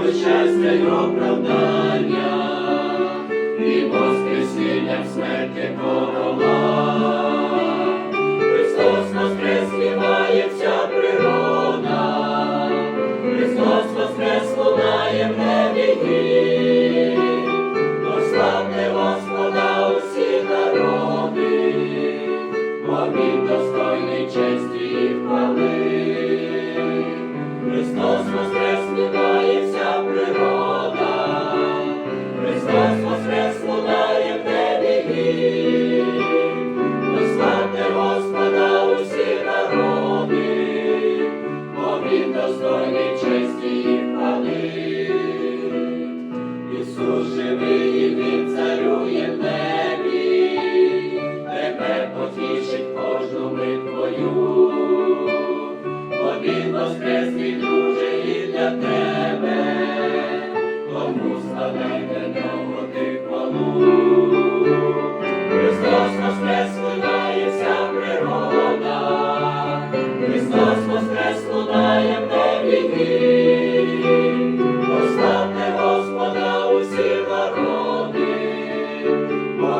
щастя й оправдання, і воскресіння в смерті подолав.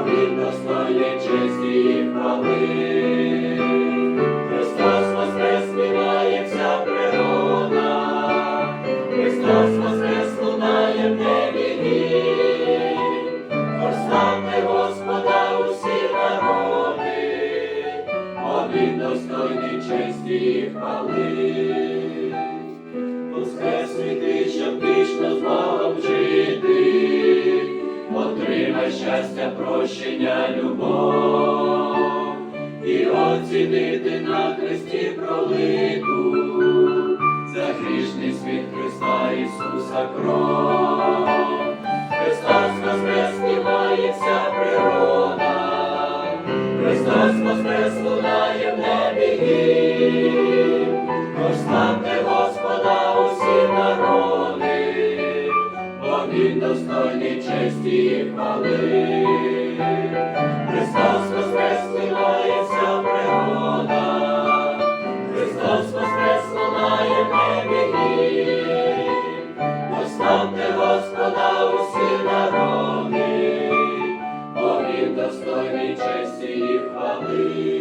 Він достойний честі і. Христос воскрес, вся природа, Христос воскрес, лунає в небі гімн. Господа усі народи, він достойний честі і хвали. Отримай щастя, прощення, любов і оцінити на Христі пролиту за грішний світ Христа Ісуса кров. Христос воскрес, співає вся природа, Христос воскрес, лунає в небі гімн. честі хвали, Христос Воскрес пригода, Христос Воскрес небі, Поставте Господа усі народи, бо достойний честі і хвали.